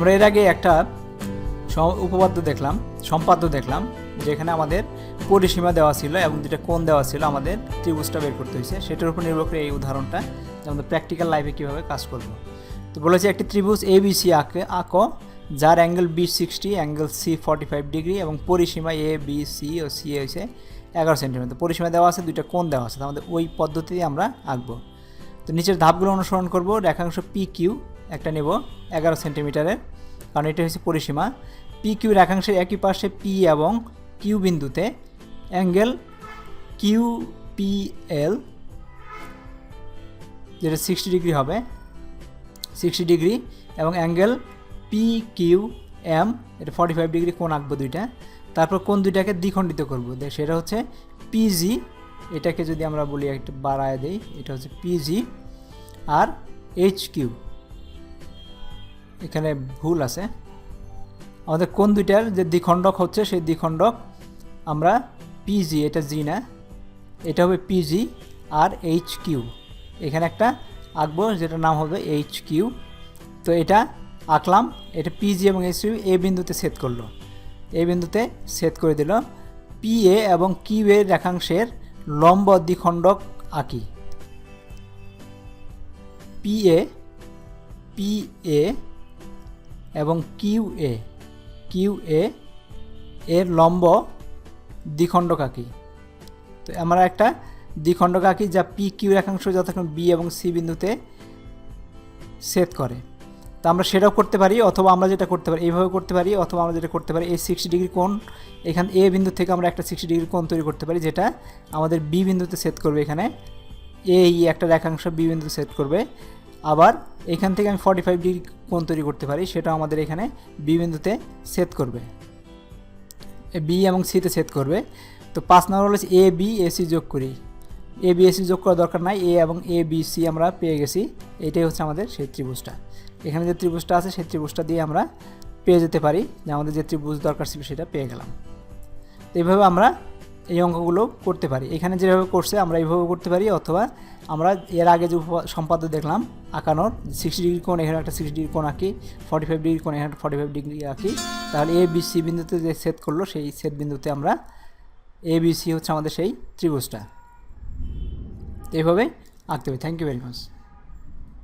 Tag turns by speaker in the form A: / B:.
A: আমরা এর আগে একটা উপপাদ্য দেখলাম, সম্পাদ্য দেখলাম, যেখানে আমাদের পরিসীমা দেওয়া ছিল এবং যেটা কোণ দেওয়া ছিল আমাদের ত্রিভুজটা বের করতে হয়েছে। সেটার উপর নির্ভর করে এই উদাহরণটা আমাদের প্র্যাকটিক্যাল লাইফে কীভাবে কাজ করব। তো বলেছে একটি ত্রিভুজ এ বি সি আঁকে, আঁকো, যার angle B sixty angle C forty five degree এবং পরিসীমা এ বি সি ও সি হয়েছে এগারো সেন্টিমিটার পরিসীমা দেওয়া আছে, দুইটা কোণ দেওয়া আছে আমাদের ওই পদ্ধতিতে আমরা আঁকবো। তো নিচের ধাপগুলো অনুসরণ করব। রেখাংশ পি কিউ একটা নেব এগারো সেন্টিমিটারের কারণ এটা হচ্ছে পরিসীমা। পি কিউ রেখাংশের একই পাশে পি এবং কিউ বিন্দুতে। অ্যাঙ্গেল কিউ পি এল যেটা সিক্সটি ডিগ্রি হবে সিক্সটি ডিগ্রি। এবং অ্যাঙ্গেল পি কিউ এম এটা ফর্টি ফাইভ ডিগ্রি কোন আঁকবো দুইটা। তারপর কোন দুইটাকে দ্বিখণ্ডিত করব। সেটা হচ্ছে পিজি এটাকে যদি আমরা বলি একটু বাড়ায় দেই, এটা হচ্ছে পিজি আর এইচ কিউ এখানে ভুল আছে। আমাদের কোন দুইটার যে দ্বিখণ্ডক হচ্ছে, সেই দ্বিখণ্ডক আমরা পিজি এটা জি না, এটা হবে পিজি আর এইচ কিউ এখানে একটা আঁকবো, যেটার নাম হবে এইচ কিউ তো এটা আঁকলাম, এটা পিজি এবং এইচ কিউ এ বিন্দুতে সেট করল। এই বিন্দুতে সেট করে দিল। পি এ এবং কিউ এর রেখাংশের লম্ব দ্বিখণ্ডক আঁকি। পি এ পি এ এবং কিউ এ কিউ এ এর লম্ব দ্বিখণ্ডক আঁকি তো আমরা একটা দ্বিখণ্ডক আঁকি যা পি কিউ রেখাংশ যতক্ষণ বি এবং সি বিন্দুতে সেট করে। তো আমরা সেটাও করতে পারি অথবা আমরা যেটা করতে পারি, এইভাবে করতে পারি অথবা আমরা যেটা করতে পারি, এই সিক্সটি ডিগ্রি কোণ, এখান এ বিন্দু থেকে আমরা একটা সিক্সটি ডিগ্রি কোণ তৈরি করতে পারি যেটা আমাদের বি বিন্দুতে সেট করবে এখানে। এই একটা রেখাংশ বি বিন্দুতে সেট করবে। আবার এখান থেকে আমি ফর্টি ফাইভ ডিগ্রি কোণ তৈরি করতে পারি সেটা আমাদের এখানে বি বিন্দুতে সেট করবে। বি এবং সিতে সেট করবে। তো পাঁচ নম্বর হলো এ বি এ সি যোগ করি। এ বি এ সি যোগ করার দরকার নাই। এ এবং এ বি সি আমরা পেয়ে গেছি। এটাই হচ্ছে আমাদের সেই ত্রিভুজটা। এখানে যে ত্রিভুজটা আছে, সেই ত্রিভুজটা দিয়ে আমরা পেয়ে যেতে পারি। যে আমাদের যে ত্রিভুজ দরকার ছিল, সেটা পেয়ে গেলাম। তো এইভাবে আমরা এই অঙ্কগুলো করতে পারি। এখানে যেভাবে করছে আমরা এইভাবে করতে পারি অথবা আমরা এর আগে যে সম্পাদ্য দেখলাম, আঁকানোর সিক্সটি ডিগ্রি কোণ, এখানে একটা সিক্সটি ডিগ্রি কোণ আঁকি ফর্টি ফাইভ ডিগ্রি কোণ, এখানে ফর্টি ফাইভ ডিগ্রি আঁকি, তাহলে এ বি সি বিন্দুতে যে সেট করল, সেই সেট বিন্দুতে আমরা এ বি সি হচ্ছে আমাদের সেই ত্রিভুজটা। এইভাবে আঁকতে হবে। Thank you very much